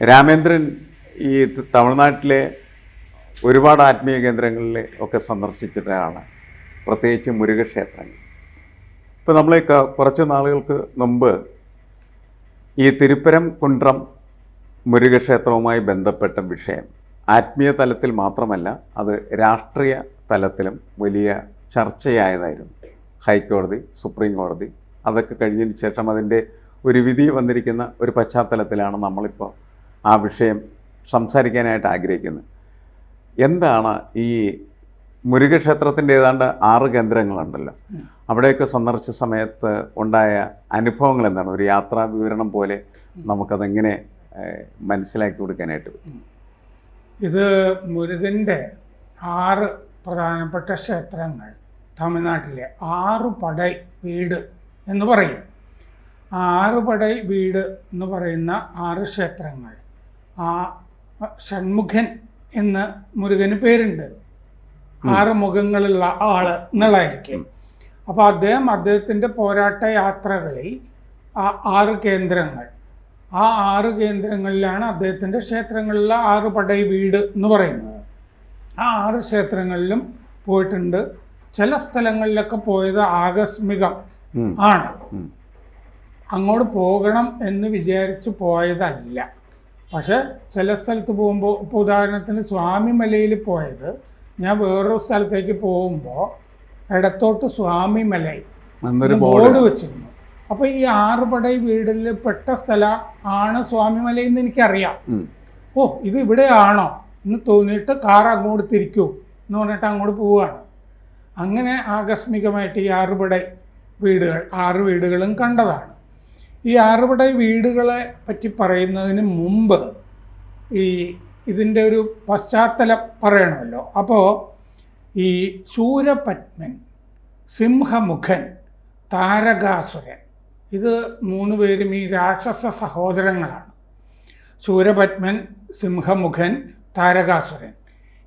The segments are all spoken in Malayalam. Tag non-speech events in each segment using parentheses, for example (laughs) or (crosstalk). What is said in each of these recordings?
രാമേന്ദ്രൻ ഈ തമിഴ്നാട്ടിലെ ഒരുപാട് ആത്മീയ കേന്ദ്രങ്ങളിൽ ഒക്കെ സന്ദർശിച്ചിട്ടാണ് പ്രത്യേകിച്ച് മുരുകക്ഷേത്രങ്ങൾ ഇപ്പോൾ നമ്മൾ ഈ കുറച്ച് നാളുകൾക്ക് മുമ്പ് ഈ തിരുപ്പരം കുണ്ട്രം മുരുകക്ഷേത്രവുമായി ബന്ധപ്പെട്ട വിഷയം ആത്മീയ തലത്തിൽ മാത്രമല്ല അത് രാഷ്ട്രീയ തലത്തിലും വലിയ ചർച്ചയായതായിരുന്നു. ഹൈക്കോടതി സുപ്രീം കോടതി അതൊക്കെ കഴിഞ്ഞതിന് ശേഷം അതിന്റെ ഒരു വിധി വന്നിരിക്കുന്ന ഒരു പശ്ചാത്തലത്തിലാണ് നമ്മളിപ്പോൾ ആ വിഷയം സംസാരിക്കാനായിട്ട് ആഗ്രഹിക്കുന്നത് എന്താണ് ഈ മുരുകക്ഷേത്രത്തിന്റെ ഏതാണ്ട് ആറ് കേന്ദ്രങ്ങളുണ്ടല്ലോ. അവിടെയൊക്കെ സന്ദർശിച്ച സമയത്ത് ഉണ്ടായ അനുഭവങ്ങൾ എന്താണ്? ഒരു യാത്രാ വിവരണം പോലെ നമുക്കതെങ്ങനെ മനസ്സിലാക്കി കൊടുക്കാനായിട്ട് ഇത് മുരുകന്റെ ആറ് പ്രധാനപ്പെട്ട ക്ഷേത്രങ്ങൾ തമിഴ്നാട്ടിലെ ആറ് പടൈ വീട് എന്ന് പറയും. ആറു പടൈ വീട് എന്ന് പറയുന്ന ആറ് ക്ഷേത്രങ്ങൾ ആ ഷൺമുഖൻ എന്ന് മുരുകന് പേരുണ്ട്. ആറ് മുഖങ്ങളുള്ള ആൾ എന്നുള്ളതായിരിക്കും. അപ്പോൾ അദ്ദേഹം അദ്ദേഹത്തിന്റെ പോരാട്ട യാത്രകളിൽ ആ ആറ് കേന്ദ്രങ്ങൾ. ആ ആറ് കേന്ദ്രങ്ങളിലാണ് അദ്ദേഹത്തിന്റെ ക്ഷേത്രങ്ങളിലുള്ള ആറ് പടൈ വീട് എന്ന് പറയുന്നത്. ആ ആറ് ക്ഷേത്രങ്ങളിലും പോയിട്ടുണ്ട്. ചില സ്ഥലങ്ങളിലൊക്കെ പോയത് ആകസ്മികം ആണ്. അങ്ങോട്ട് പോകണം എന്ന് വിചാരിച്ച് പോയതല്ല. പക്ഷെ ചില സ്ഥലത്ത് പോകുമ്പോൾ ഇപ്പോൾ ഉദാഹരണത്തിന് സ്വാമിമലയിൽ പോയത് ഞാൻ വേറൊരു സ്ഥലത്തേക്ക് പോകുമ്പോൾ ഇടത്തോട്ട് സ്വാമിമലൈ ബോർഡ്. വെച്ചിരുന്നു. അപ്പോൾ ഈ ആറുപടൈ വീടിൽ പെട്ട സ്ഥലം ആണ് സ്വാമിമല എന്ന് എനിക്കറിയാം. ഓ ഇത് ഇവിടെയാണോ? എന്ന് തോന്നിയിട്ട് കാർ അങ്ങോട്ട് തിരിക്കൂ എന്ന് പറഞ്ഞിട്ട് അങ്ങോട്ട് പോവുകയാണ്. അങ്ങനെ ആകസ്മികമായിട്ട് ഈ ആറുപടൈ വീടുകൾ ആറ് വീടുകളും കണ്ടതാണ്. ഈ ആറുപട വീടുകളെ പറ്റി പറയുന്നതിന് മുമ്പ് ഈ ഇതിന്റെ ഒരു പശ്ചാത്തലം പറയണമല്ലോ. അപ്പോൾ ഈ ശൂരപത്മൻ സിംഹമുഖൻ താരകാസുരൻ ഇത് മൂന്ന് പേരും ഈ രാക്ഷസ സഹോദരങ്ങളാണ്. ശൂരപത്മൻ സിംഹമുഖൻ താരകാസുരൻ.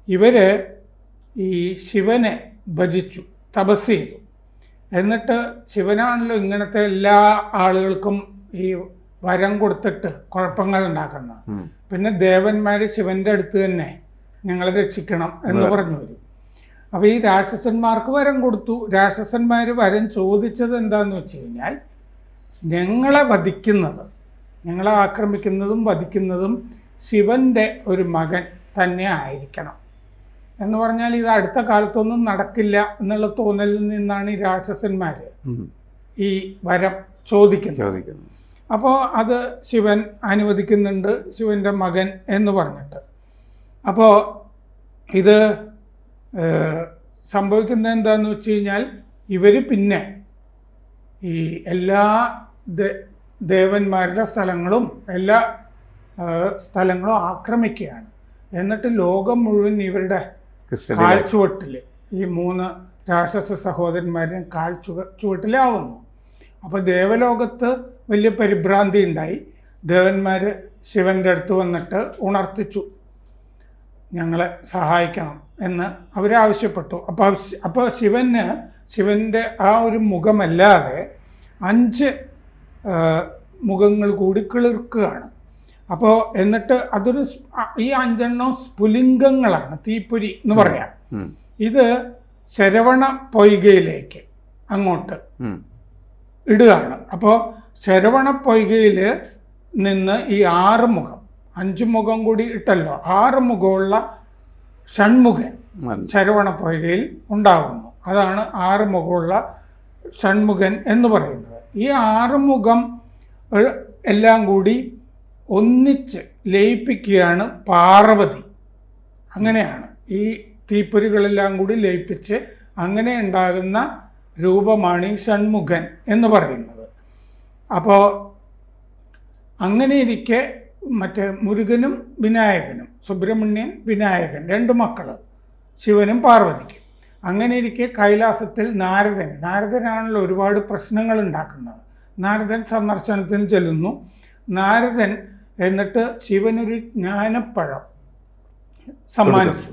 ഇവർ ഈ ശിവനെ ഭജിച്ചു തപസ് ചെയ്തു. എന്നിട്ട് ശിവനാണല്ലോ ഇങ്ങനത്തെ എല്ലാ ആളുകൾക്കും ഈ വരം കൊടുത്തിട്ട് കുഴപ്പങ്ങൾ ഉണ്ടാക്കുന്നത്. പിന്നെ ദേവന്മാർ ശിവന്റെ അടുത്ത് തന്നെ ഞങ്ങളെ രക്ഷിക്കണം എന്ന് പറഞ്ഞു വരും. അപ്പോൾ ഈ രാക്ഷസന്മാർക്ക് വരം കൊടുത്തു. രാക്ഷസന്മാർ വരം ചോദിച്ചത് എന്താന്ന് വെച്ച് കഴിഞ്ഞാൽ ഞങ്ങളെ വധിക്കുന്നത് ഞങ്ങളെ ആക്രമിക്കുന്നതും വധിക്കുന്നതും ശിവന്റെ ഒരു മകൻ തന്നെ ആയിരിക്കണം. എന്ന് പറഞ്ഞാൽ ഇത് അടുത്ത കാലത്തൊന്നും നടക്കില്ല എന്നുള്ള തോന്നലിൽ നിന്നാണ് ഈ രാക്ഷസന്മാർ ഈ വരം ചോദിക്കുന്നത്. ചോദിക്കുന്നു. അപ്പോൾ അത് ശിവൻ അനുവദിക്കുന്നുണ്ട് ശിവന്റെ മകൻ എന്ന് പറഞ്ഞിട്ട്. അപ്പോൾ ഇത് സംഭവിക്കുന്നത് എന്താണെന്ന് വെച്ച് കഴിഞ്ഞാൽ ഇവർ പിന്നെ ഈ എല്ലാ ദേവന്മാരുടെ സ്ഥലങ്ങളും എല്ലാ സ്ഥലങ്ങളും ആക്രമിക്കുകയാണ്. എന്നിട്ട് ലോകം മുഴുവൻ ഇവരുടെ കാൽച്ചുവട്ടിൽ ഈ മൂന്ന് രാക്ഷസ സഹോദരന്മാരും കാൽ ചുവട്ടിലാവുന്നു. അപ്പോൾ ദേവലോകത്ത് വലിയ പരിഭ്രാന്തി ഉണ്ടായി. ദേവന്മാർ ശിവന്റെ അടുത്ത് വന്നിട്ട് ഉണർത്തിച്ചു. ഞങ്ങളെ സഹായിക്കണം എന്ന് അവരാവശ്യപ്പെട്ടു അപ്പോൾ അപ്പോൾ ശിവന് ശിവന്റെ ആ ഒരു മുഖമല്ലാതെ അഞ്ച് മുഖങ്ങൾ കൂടി കിളിർക്കുകയാണ്. അപ്പോൾ എന്നിട്ട് അതൊരു ഈ അഞ്ചെണ്ണം സ്ഫുലിംഗങ്ങളാണ് തീപ്പൊരി എന്ന് പറയാം. ഇത് ശരവണ പൊയ്കയിലേക്ക് അങ്ങോട്ട് ഇടുകയാണ്. അപ്പോൾ ശരവണ പൊയ്കയിൽ നിന്ന് ഈ ആറ് മുഖം അഞ്ച് മുഖം കൂടി ഇട്ടല്ലോ. ആറ് മുഖമുള്ള ഷൺമുഖൻ ശരവണ പൊയ്കയിൽ ഉണ്ടാകുന്നു അതാണ് ആറ് മുഖമുള്ള ഷൺമുഖൻ എന്ന് പറയുന്നത്. ഈ ആറ് മുഖം എല്ലാം കൂടി ഒന്നിച്ച് ലയിപ്പിക്കുകയാണ് പാർവതി. അങ്ങനെയാണ്. ഈ തീപ്പൊരികളെല്ലാം കൂടി ലയിപ്പിച്ച് അങ്ങനെ ഉണ്ടാകുന്ന രൂപമാണ് ഈ ഷൺമുഖൻ എന്ന് പറയുന്നത്. അപ്പോൾ അങ്ങനെ ഇരിക്കെ മറ്റേ മുരുകനും വിനായകനും സുബ്രഹ്മണ്യൻ വിനായകൻ രണ്ട് മക്കൾ ശിവനും പാർവതിക്കും. അങ്ങനെ ഇരിക്കെ കൈലാസത്തിൽ നാരദൻ നാരദനാണല്ലോ ഒരുപാട് പ്രശ്നങ്ങൾ ഉണ്ടാക്കുന്നത്. നാരദൻ സന്ദർശനത്തിന് ചെല്ലുന്നു. നാരദൻ എന്നിട്ട് ശിവനൊരു ജ്ഞാനപ്പഴം സമ്മാനിച്ചു.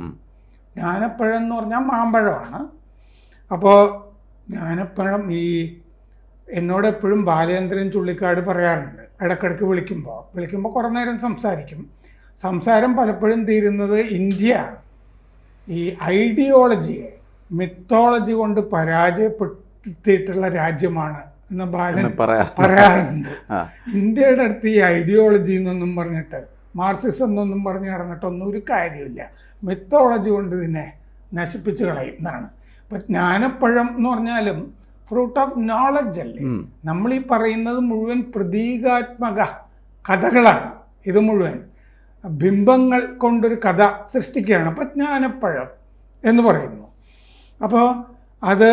ജ്ഞാനപ്പഴം എന്ന് പറഞ്ഞാൽ മാമ്പഴമാണ്. അപ്പോൾ ജ്ഞാനപ്പഴം ഈ എന്നോട് എപ്പോഴും ബാലേന്ദ്രൻ ചുള്ളിക്കാട് പറയാറുണ്ട്. ഇടക്കിടക്ക് വിളിക്കുമ്പോൾ വിളിക്കുമ്പോൾ കുറേ നേരം സംസാരിക്കും. സംസാരം പലപ്പോഴും തീരുന്നത് ഇന്ത്യ ഈ ഐഡിയോളജിയെ മിത്തോളജി കൊണ്ട് പരാജയപ്പെടുത്തിയിട്ടുള്ള രാജ്യമാണ് എന്ന് ബാലൻ പറയാറുണ്ട്. ഇന്ത്യയുടെ അടുത്ത് ഈ ഐഡിയോളജി എന്നൊന്നും പറഞ്ഞിട്ട് മാർക്സിസം എന്നൊന്നും പറഞ്ഞ് നടന്നിട്ടൊന്നും ഒരു കാര്യമില്ല. മിത്തോളജി കൊണ്ട് ഇതിനെ നശിപ്പിച്ചു കളയും എന്നാണ്. ഇപ്പൊ ജ്ഞാനപ്പഴം എന്ന് പറഞ്ഞാലും ഫ്രൂട്ട് ഓഫ് നോളജ് അല്ലേ? നമ്മൾ ഈ പറയുന്നത് മുഴുവൻ പ്രതീകാത്മക കഥകളാണ്. ഇത് മുഴുവൻ ബിംബങ്ങൾ കൊണ്ടൊരു കഥ സൃഷ്ടിക്കുകയാണ്. അപ്പം ജ്ഞാനപ്പഴം എന്ന് പറയുന്നു. അപ്പോൾ അത്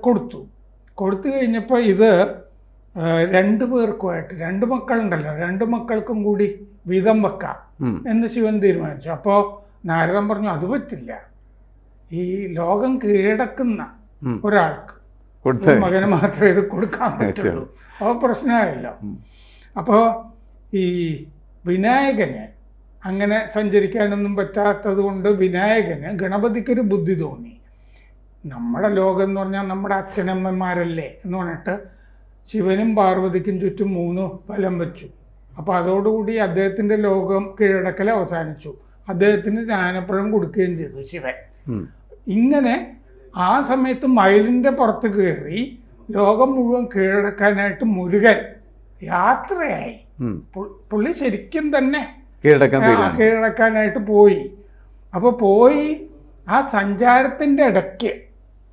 കൊടുത്തു. കൊടുത്തു കഴിഞ്ഞപ്പോൾ ഇത് രണ്ടു പേർക്കുമായിട്ട് രണ്ട് മക്കളുണ്ടല്ലോ രണ്ട് മക്കൾക്കും കൂടി വീതം വെക്കാം എന്ന് ശിവൻ തീരുമാനിച്ചു. അപ്പോൾ നാരദൻ പറഞ്ഞു അത് പറ്റില്ല. ഈ ലോകം കീഴടക്കുന്ന ഒരാൾക്ക് ഒരു മകന് മാത്രമേ ഇത് കൊടുക്കാൻ പറ്റുള്ളൂ. (laughs) അപ്പോൾ പ്രശ്നമായല്ലോ. അപ്പോൾ ഈ വിനായകന് അങ്ങനെ സഞ്ചരിക്കാനൊന്നും പറ്റാത്തത് കൊണ്ട് വിനായകന് ഗണപതിക്കൊരു ബുദ്ധി തോന്നി. നമ്മുടെ ലോകം എന്ന് പറഞ്ഞാൽ നമ്മുടെ അച്ഛനമ്മമാരല്ലേ എന്ന് പറഞ്ഞിട്ട് ശിവനും പാർവതിക്കും ചുറ്റും മൂന്ന് ഫലം വെച്ചു. അപ്പോൾ അതോടുകൂടി അദ്ദേഹത്തിന്റെ ലോകം കീഴടക്കൽ അവസാനിച്ചു. അദ്ദേഹത്തിന് ജ്ഞാനപ്പഴം കൊടുക്കുകയും ചെയ്തു ശിവൻ. ഇങ്ങനെ ആ സമയത്ത് മയിലിന്റെ പുറത്ത് കയറി ലോകം മുഴുവൻ കീഴടക്കാനായിട്ട് മുരുകൻ യാത്രയായി. പുള്ളി ശരിക്കും തന്നെ കീഴടക്കാനായിട്ട് പോയി. അപ്പോൾ പോയി ആ സഞ്ചാരത്തിന്റെ ഇടയ്ക്ക്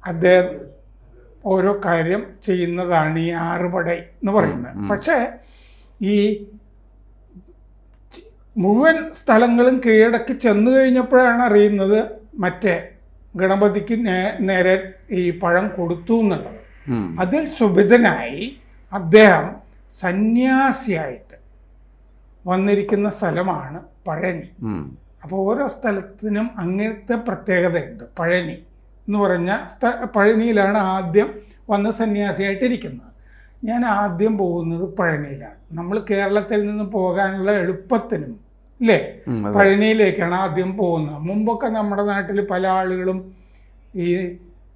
അദ്ദേഹം ഓരോ കാര്യം ചെയ്യുന്നതാണ് ഈ ആറുപടை എന്ന് പറയുന്നത്. പക്ഷേ ഈ മുഴുവൻ സ്ഥലങ്ങളും കീഴടക്കി ചെന്നു കഴിഞ്ഞപ്പോഴാണ് അറിയുന്നത് മറ്റേ ഗണപതിക്ക് നേരെ ഈ പഴം കൊടുത്തു എന്നുള്ളത്. അതിൽ സുഭിതനായി അദ്ദേഹം സന്യാസിയായിട്ട് വന്നിരിക്കുന്ന സ്ഥലമാണ് പഴനി. അപ്പോൾ ഓരോ സ്ഥലത്തിനും അങ്ങനത്തെ പ്രത്യേകതയുണ്ട് പഴനി. എന്ന് പറഞ്ഞ സ്ഥ പഴനിയിലാണ് ആദ്യം വന്ന് സന്യാസിയായിട്ടിരിക്കുന്നത്. ഞാൻ ആദ്യം പോകുന്നത് പഴനിയിലാണ്. നമ്മൾ കേരളത്തിൽ നിന്ന് പോകാനുള്ള എളുപ്പത്തിനും അല്ലേ. പഴനിയിലേക്കാണ് ആദ്യം പോകുന്നത്. മുമ്പൊക്കെ നമ്മുടെ നാട്ടിൽ പല ആളുകളും ഈ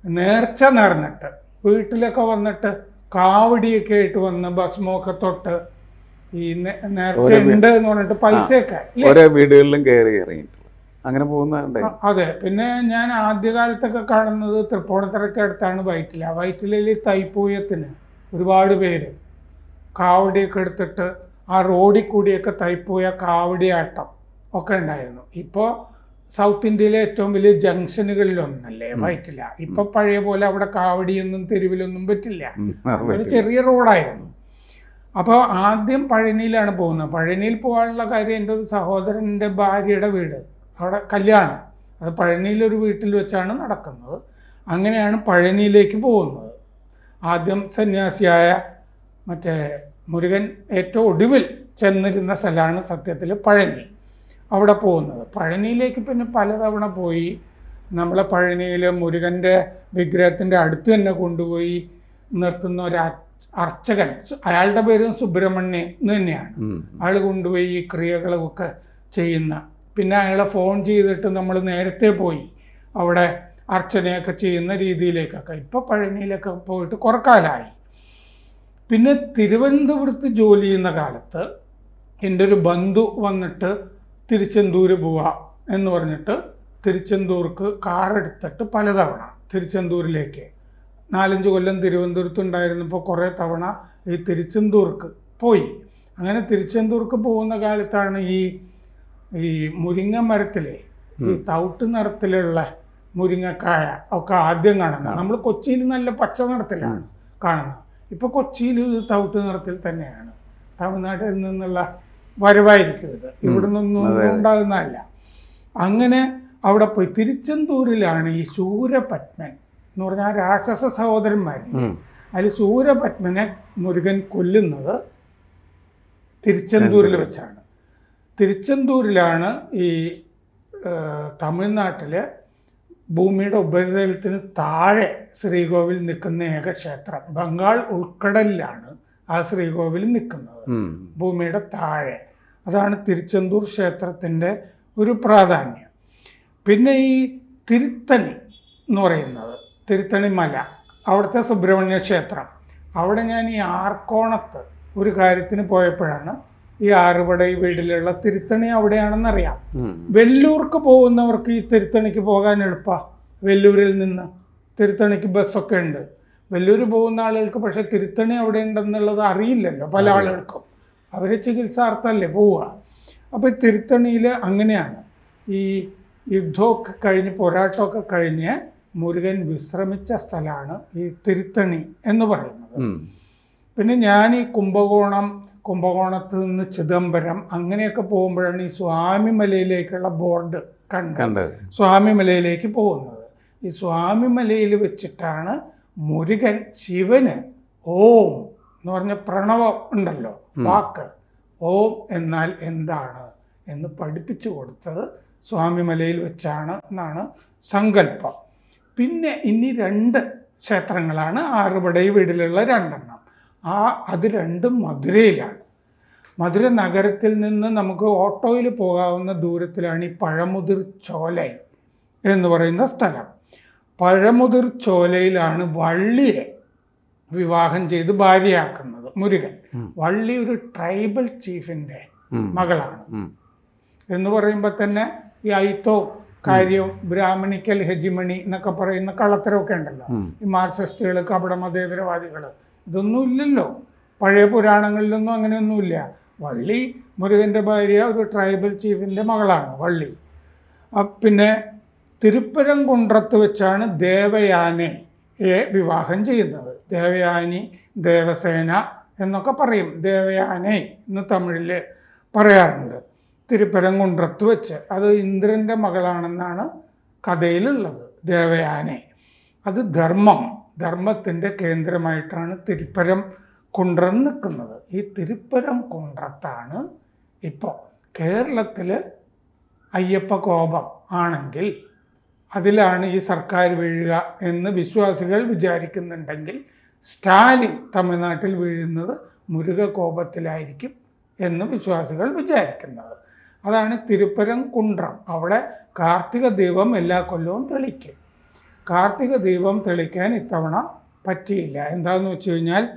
നേർച്ച നേർന്നിട്ട് വീട്ടിലൊക്കെ വന്നിട്ട് കാവടിയൊക്കെ ആയിട്ട് വന്ന് ഭസ്മമൊക്കെ തൊട്ട് ഈ നേർച്ച ഉണ്ട് എന്ന് പറഞ്ഞിട്ട് പൈസയൊക്കെ? ഓരോ വീടുകളിലും കയറി ഇറങ്ങിയിട്ടുള്ള അങ്ങനെ പോകുന്നുണ്ട് അതെ. പിന്നെ ഞാൻ ആദ്യകാലത്തൊക്കെ കാണുന്നത് തൃപ്പൂണിത്തറയ്ക്ക് അടുത്താണ് വൈറ്റില വൈറ്റിലയിൽ തൈപ്പൂയത്തിന് ഒരുപാട് പേര് കാവടിയൊക്കെ എടുത്തിട്ട് ആ റോഡിൽ കൂടിയൊക്കെ തൈപ്പൂയ കാവടിയാട്ടം ഒക്കെ ഉണ്ടായിരുന്നു. ഇപ്പോൾ സൗത്ത് ഇന്ത്യയിലെ ഏറ്റവും വലിയ ജംഗ്ഷനുകളിലൊന്നല്ലേ വൈറ്റില ഇപ്പൊ പഴയ പോലെ അവിടെ കാവടിയൊന്നും തെരുവിലൊന്നും പറ്റില്ല. ഒരു ചെറിയ റോഡായിരുന്നു. അപ്പോൾ ആദ്യം പഴനിയിലാണ് പോകുന്നത്. പഴനിയിൽ പോകാനുള്ള കാര്യം എന്റെ ഒരു സഹോദരന്റെ ഭാര്യയുടെ വീട്. അവിടെ കല്യാണം. അത് പഴനിയിലൊരു വീട്ടിൽ വെച്ചാണ് നടക്കുന്നത്. അങ്ങനെയാണ് പഴനിയിലേക്ക് പോകുന്നത്. ആദ്യം സന്യാസിയായ മറ്റേ മുരുകൻ ഏറ്റവും ഒടുവിൽ ചെന്നിരുന്ന സ്ഥലമാണ് സത്യത്തിൽ പഴനി. അവിടെ പോകുന്നത്. പഴനിയിലേക്ക് പിന്നെ പലതവണ പോയി. നമ്മളെ പഴനിയിൽ മുരുകന്റെ വിഗ്രഹത്തിന്റെ അടുത്ത് തന്നെ കൊണ്ടുപോയി നിർത്തുന്ന ഒരു അർച്ചകൻ. അയാളുടെ പേരും സുബ്രഹ്മണ്യൻ എന്ന് തന്നെയാണ്. അയാൾ കൊണ്ടുപോയി ഈ ക്രിയകളൊക്കെ ചെയ്യുന്ന പിന്നെ അയാളെ ഫോൺ ചെയ്തിട്ട് നമ്മൾ നേരത്തെ പോയി അവിടെ അർച്ചനയൊക്കെ ചെയ്യുന്ന രീതിയിലേക്കൊക്കെ ഇപ്പോൾ പഴനിയിലൊക്കെ പോയിട്ട് കുറേ കാലമായി പിന്നെ തിരുവനന്തപുരത്ത് ജോലി ചെയ്യുന്ന കാലത്ത് എന്റെ ഒരു ബന്ധു വന്നിട്ട് തിരുച്ചെന്തൂര് പോവാ എന്ന് പറഞ്ഞിട്ട് തിരുച്ചെന്തൂർക്ക് കാറെടുത്തിട്ട് പലതവണ തിരുച്ചെന്തൂരിലേക്ക്. നാലഞ്ച് കൊല്ലം തിരുവനന്തപുരത്ത് ഉണ്ടായിരുന്നപ്പോൾ കുറേ തവണ ഈ തിരുച്ചെന്തൂർക്ക് പോയി. അങ്ങനെ തിരുച്ചെന്തൂർക്ക് പോകുന്ന കാലത്താണ് ഈ ഈ മുരിങ്ങ മരത്തിലെ ഈ തവിട്ട് നിറത്തിലുള്ള മുരിങ്ങക്കായ ഒക്കെ ആദ്യം കാണുന്നത്. നമ്മൾ കൊച്ചിയിൽ നല്ല പച്ച നിറത്തിലാണ് കാണുന്നത്. ഇപ്പോൾ കൊച്ചിയിൽ ഇത് തവിട്ട് നിറത്തിൽ തന്നെയാണ്. തമിഴ്നാട്ടിൽ നിന്നുള്ള വരവായിരിക്കും ഇത് ഇവിടെ നിന്നൊന്നും. ഉണ്ടാകുന്നതല്ല. അങ്ങനെ അവിടെ പോയി തിരുച്ചെന്തൂരിലാണ് ഈ ശൂരപത്മൻ എന്ന് പറഞ്ഞാൽ രാക്ഷസ സഹോദരന്മാർ. അതിൽ സൂര്യപത്മനെ മുരുകൻ കൊല്ലുന്നത് തിരുച്ചെന്തൂരിൽ വെച്ചാണ്. തിരുച്ചെന്തൂരിലാണ് ഈ തമിഴ്നാട്ടിലെ ഭൂമിയുടെ ഉപരിതലത്തിന് താഴെ ശ്രീകോവിൽ നിൽക്കുന്ന ഏക ക്ഷേത്രം ബംഗാൾ ഉൾക്കടലിലാണ് ആ ശ്രീകോവിൽ നിൽക്കുന്നത്. ഭൂമിയുടെ താഴെ. അതാണ് തിരുച്ചെന്തൂർ ക്ഷേത്രത്തിന്റെ ഒരു പ്രാധാന്യം. പിന്നെ ഈ തിരുത്തണി എന്ന് പറയുന്നത് തിരുത്തണി മല അവിടുത്തെ സുബ്രഹ്മണ്യ ക്ഷേത്രം. അവിടെ ഞാൻ ഈ ആർക്കോണത്ത് ഒരു കാര്യത്തിന് പോയപ്പോഴാണ് ഈ ആറുപടൈ വീടിലുള്ള തിരുത്തണി അവിടെയാണെന്നറിയാം. വെല്ലൂർക്ക് പോകുന്നവർക്ക് ഈ തിരുത്തണിക്ക് പോകാൻ എളുപ്പ. വെല്ലൂരിൽ നിന്ന് തിരുത്തണിക്ക് ബസ്സൊക്കെ ഉണ്ട്. വെല്ലൂർ പോകുന്ന ആളുകൾക്ക് പക്ഷെ തിരുത്തണി അവിടെ ഉണ്ടെന്നുള്ളത് അറിയില്ലല്ലോ പല ആളുകൾക്കും. അവർ ചികിത്സാർത്ഥമല്ലേ പോവുക. അപ്പോൾ തിരുത്തണിയിൽ അങ്ങനെയാണ്. ഈ യുദ്ധമൊക്കെ കഴിഞ്ഞ് പോരാട്ടമൊക്കെ കഴിഞ്ഞ് മുരുകൻ വിശ്രമിച്ച സ്ഥലമാണ് ഈ തിരുത്തണി എന്ന് പറയുന്നത്. പിന്നെ ഞാൻ ഈ കുംഭകോണം കുംഭകോണത്ത് നിന്ന് ചിദംബരം അങ്ങനെയൊക്കെ പോകുമ്പോഴാണ് ഈ സ്വാമിമലയിലേക്കുള്ള ബോർഡ് കണ്ടത്. സ്വാമിമലയിലേക്ക് പോകുന്നത്. ഈ സ്വാമിമലയിൽ വെച്ചിട്ടാണ് മുരുകൻ ശിവന് ഓം എന്ന് പറഞ്ഞ പ്രണവം ഉണ്ടല്ലോ വാക്ക്. ഓം എന്നാൽ എന്താണ് എന്ന് പഠിപ്പിച്ചു കൊടുത്തത് സ്വാമിമലയിൽ വെച്ചാണ് എന്നാണ് സങ്കല്പം. പിന്നെ ഇനി രണ്ട് ക്ഷേത്രങ്ങളാണ് ആറുപടൈ വീടിലുള്ള രണ്ടെണ്ണം. ആ അത് രണ്ടും മധുരയിലാണ്. മധുര നഗരത്തിൽ നിന്ന് നമുക്ക് ഓട്ടോയിൽ പോകാവുന്ന ദൂരത്തിലാണ് ഈ പഴമുതിർ ചോല എന്ന് പറയുന്ന സ്ഥലം. പഴമുതിർ ചോലയിലാണ് വള്ളിയെ വിവാഹം ചെയ്ത് ഭാര്യയാക്കുന്നത് മുരുകൻ. വള്ളി ഒരു ട്രൈബൽ ചീഫിന്റെ മകളാണ്. എന്ന് പറയുമ്പോൾ തന്നെ ഈ ഐത്തോ കാര്യവും ബ്രാഹ്മണിക്കൽ ഹെജിമണി എന്നൊക്കെ പറയുന്ന കള്ളത്തരമൊക്കെ ഉണ്ടല്ലോ. ഈ മാർക്സിസ്റ്റുകൾ കപട മതേതരവാദികൾ ഇതൊന്നും ഇല്ലല്ലോ പഴയ പുരാണങ്ങളിലൊന്നും അങ്ങനെയൊന്നുമില്ല. വള്ളി മുരുകന്റെ ഭാര്യ ഒരു ട്രൈബൽ ചീഫിന്റെ മകളാണ് വള്ളി. പിന്നെ തിരുപ്പരംകുണ്ട്രത്ത് വെച്ചാണ് ദേവയാനയെ വിവാഹം ചെയ്യുന്നത്. ദേവയാനി ദേവസേന എന്നൊക്കെ പറയും. ദേവയാനെ എന്ന് തമിഴിൽ പറയാറുണ്ട്. തിരുപ്പരംകുണ്ട്രത്ത് വെച്ച്. അത് ഇന്ദ്രന്റെ മകളാണെന്നാണ് കഥയിലുള്ളത്. ദേവയാനെ. അത് ധർമ്മം. ധർമ്മത്തിന്റെ കേന്ദ്രമായിട്ടാണ് തിരുപ്പരം കുണ്ട്രം നിൽക്കുന്നത്. ഈ തിരുപ്പരം കുണ്ട്രത്താണ് ഇപ്പോൾ കേരളത്തിൽ അയ്യപ്പ കോപം ആണെങ്കിൽ അതിലാണ് ഈ സർക്കാർ വീഴുക എന്ന് വിശ്വാസികൾ വിചാരിക്കുന്നുണ്ടെങ്കിൽ സ്റ്റാലിൻ തമിഴ്നാട്ടിൽ വീഴുന്നത് മുരുക കോപത്തിലായിരിക്കും എന്ന് വിശ്വാസികൾ വിചാരിക്കുന്നത്. അതാണ് തിരുപ്പരം കുണ്ട്രം. അവിടെ കാർത്തിക ദീപം എല്ലാ കൊല്ലവും തെളിക്കും. കാർത്തിക ദീപം തെളിക്കാൻ ഇത്തവണ പറ്റിയില്ല. എന്താണെന്ന് വെച്ച് കഴിഞ്ഞാൽ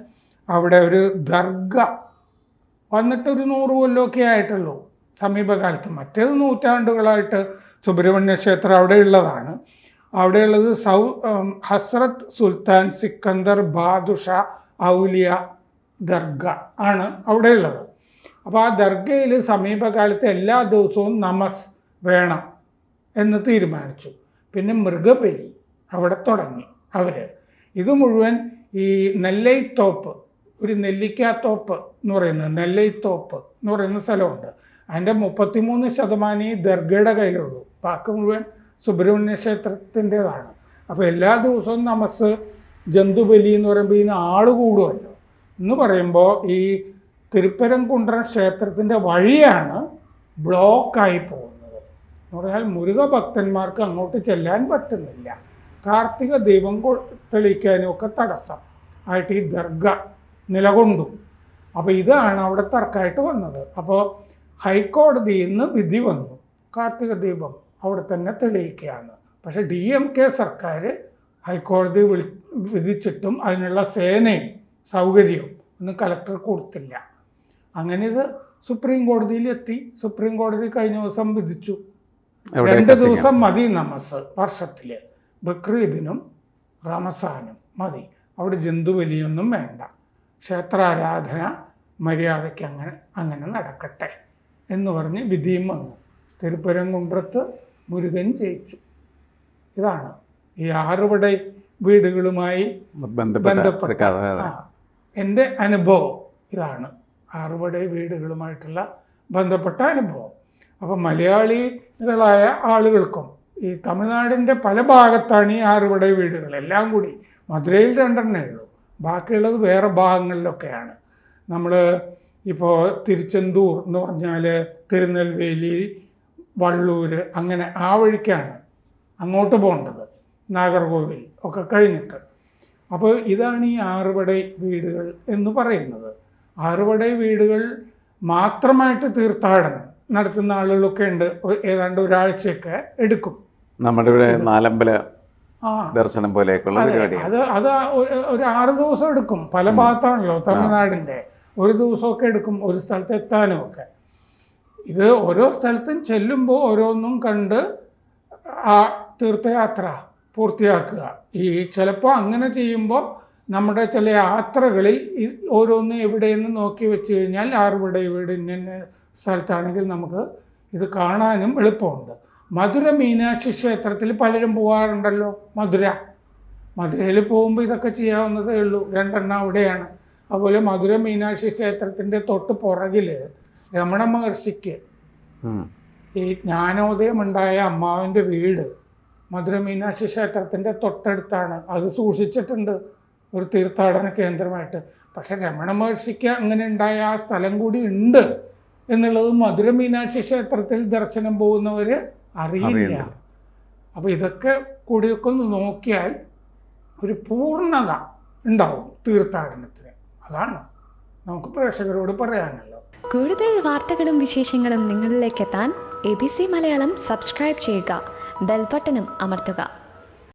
അവിടെ ഒരു ദർഗ. വന്നിട്ട് ഒരു നൂറ് കൊല്ലമൊക്കെ ആയിട്ടുള്ളൂ. സമീപകാലത്ത് മറ്റേത് നൂറ്റാണ്ടുകളായിട്ട് സുബ്രഹ്മണ്യ ക്ഷേത്രം അവിടെ ഉള്ളതാണ്. അവിടെയുള്ളത് സൗ ഹസ്രത്ത് സുൽത്താൻ സിക്കന്ദർ ബാദുഷ ഔലിയ ദർഗ ആണ് അവിടെയുള്ളത് അപ്പോൾ ആ ദർഗയിൽ സമീപകാലത്ത് എല്ലാ ദിവസവും നമസ് വേണം എന്ന് തീരുമാനിച്ചു. പിന്നെ മൃഗബലി. അവിടെ തുടങ്ങി. അവർ ഇത് മുഴുവൻ ഈ നെല്ലൈത്തോപ്പ് ഒരു നെല്ലിക്കാത്തോപ്പ് എന്ന് പറയുന്നത് നെല്ലൈത്തോപ്പ് എന്ന് പറയുന്ന സ്ഥലമുണ്ട്. അതിന്റെ മുപ്പത്തിമൂന്ന് ശതമാനം ഈ ദർഗയുടെ കയ്യിലുള്ളൂ. ബാക്കി മുഴുവൻ സുബ്രഹ്മണ്യ ക്ഷേത്രത്തിന്റെതാണ്. അപ്പോൾ എല്ലാ ദിവസവും നമസ് ജന്തുബലി എന്ന് പറയുമ്പോൾ ഇതിന് ആൾ കൂടുമല്ലോ എന്ന് പറയുമ്പോൾ ഈ തിരുപ്പരംകുണ്ട്രം ക്ഷേത്രത്തിന്റെ വഴിയാണ് ബ്ലോക്കായി പോകുന്നത്. എന്ന് പറഞ്ഞാൽ മുരുക ഭക്തന്മാർക്ക് അങ്ങോട്ട് ചെല്ലാൻ പറ്റുന്നില്ല. കാർത്തിക ദീപം തെളിയിക്കാനും ഒക്കെ തടസ്സം. ആയിട്ട് ഈ ദർഗ നിലകൊണ്ടു. അപ്പോൾ ഇതാണ് അവിടെ തർക്കമായിട്ട് വന്നത്. അപ്പോൾ ഹൈക്കോടതിയിൽ നിന്ന് വിധി വന്നു. കാർത്തിക ദീപം അവിടെ തന്നെ തെളിയിക്കുകയാണ്. പക്ഷേ ഡി എം കെ സർക്കാർ ഹൈക്കോടതി വിളി വിധിച്ചിട്ടും അതിനുള്ള സേനയും സൗകര്യവും ഒന്നും കലക്ടർ കൊടുത്തില്ല. അങ്ങനെ ഇത് സുപ്രീം കോടതിയിൽ എത്തി. സുപ്രീം കോടതി കഴിഞ്ഞ ദിവസം വിധിച്ചു. രണ്ട് ദിവസം മതി നമസ് വർഷത്തിൽ ബക്രീദിനും റമസാനും മതി. അവിടെ ജന്തുബലിയൊന്നും വേണ്ട. ക്ഷേത്രാരാധന മര്യാദയ്ക്ക് അങ്ങനെ അങ്ങനെ നടക്കട്ടെ എന്ന് പറഞ്ഞ് വിധിയും വന്നു. തിരുപ്പരംകുன்றത്ത് മുരുകൻ ജയിച്ചു. ഇതാണ് ഈ ആറുപടை വീടുകളുമായി ബന്ധപ്പെട്ട എന്റെ അനുഭവം ഇതാണ്. ആറുപടை വീടുകളുമായിട്ടുള്ള ബന്ധപ്പെട്ട അനുഭവം. അപ്പം മലയാളികളായ ആളുകൾക്കും ഈ തമിഴ്നാടിന്റെ പല ഭാഗത്താണ് ഈ ആറുപടை വീടുകൾ. എല്ലാം കൂടി മധുരയിൽ രണ്ടെണ്ണേ ഉള്ളൂ. ബാക്കിയുള്ളത് വേറെ ഭാഗങ്ങളിലൊക്കെയാണ്. നമ്മൾ ഇപ്പോൾ തിരുച്ചെന്തൂർ എന്ന് പറഞ്ഞാൽ തിരുനെൽവേലി വള്ളൂർ അങ്ങനെ ആ വഴിക്കാണ് അങ്ങോട്ട് പോകേണ്ടത്. നാഗർകോവിൽ ഒക്കെ കഴിഞ്ഞിട്ട്. അപ്പോൾ ഇതാണ് ഈ ആറുപടൈ വീടുകൾ എന്ന് പറയുന്നത്. ആറുപടൈ വീടുകൾ മാത്രമായിട്ട് തീർത്ഥാടനം നടത്തുന്ന ആളുകളൊക്കെ ഉണ്ട്. ഏതാണ്ട് ഒരാഴ്ചയൊക്കെ എടുക്കും. നമ്മുടെ ഇവിടെ നാലമ്പല ദർശനം പോലെയൊക്കെയുള്ള പരിപാടി അത് അത് ഒരു- ആറ് ദിവസം എടുക്കും പല ഭാഗത്താണല്ലോ തമിഴ്നാടിന്റെ ഒരു ദിവസമൊക്കെ എടുക്കും ഒരു സ്ഥലത്ത് എത്താനും ഒക്കെ. ഇത് ഓരോ സ്ഥലത്തും ചെല്ലുമ്പോൾ ഓരോന്നും കണ്ട് ആ തീർത്ഥയാത്ര പൂർത്തിയാക്കുക. ഈ ചിലപ്പോൾ അങ്ങനെ ചെയ്യുമ്പോൾ നമ്മുടെ ചില യാത്രകളിൽ ഓരോന്ന് എവിടെയെന്ന് നോക്കി വെച്ച് കഴിഞ്ഞാൽ ആറുവിടെ ഇവിടെ ഇവിടെ ഇന്ന സ്ഥലത്താണെങ്കിൽ നമുക്ക് ഇത് കാണാനും എളുപ്പമുണ്ട്. മധുര മീനാക്ഷി ക്ഷേത്രത്തിൽ പലരും പോകാറുണ്ടല്ലോ മധുര. മധുരയിൽ പോകുമ്പോൾ ഇതൊക്കെ ചെയ്യാവുന്നതേ ഉള്ളൂ. രണ്ടെണ്ണം അവിടെയാണ്. അതുപോലെ മധുര മീനാക്ഷി ക്ഷേത്രത്തിന്റെ തൊട്ട് പുറകിൽ രമണ മഹർഷിക്ക്. ഈ ജ്ഞാനോദയമുണ്ടായ അമ്മാവിന്റെ വീട് മധുര മീനാക്ഷി ക്ഷേത്രത്തിന്റെ തൊട്ടടുത്താണ്. അത് സൂക്ഷിച്ചിട്ടുണ്ട് ഒരു തീർത്ഥാടന കേന്ദ്രമായിട്ട്. പക്ഷെ രമണ മഹർഷിക്ക് അങ്ങനെ ഉണ്ടായ ആ സ്ഥലം കൂടി ഉണ്ട് എന്നുള്ളത് മധുര മീനാക്ഷി ക്ഷേത്രത്തിൽ ദർശനം പോകുന്നവർ അറിയില്ല. അപ്പോൾ ഇതൊക്കെ കൂടിയൊക്കെ ഒന്ന് നോക്കിയാൽ ഒരു പൂർണത ഉണ്ടാവും തീർത്ഥാടനത്തിന്. അതാണ് നമുക്ക് പ്രേക്ഷകരോട് പറയാനല്ലോ കൂടുതൽ വാർത്തകളും വിശേഷങ്ങളും നിങ്ങളിലേക്ക് എത്താൻ A B C Malayalam subscribe ചെയ്യുക. ബെൽബട്ടനും അമർത്തുക.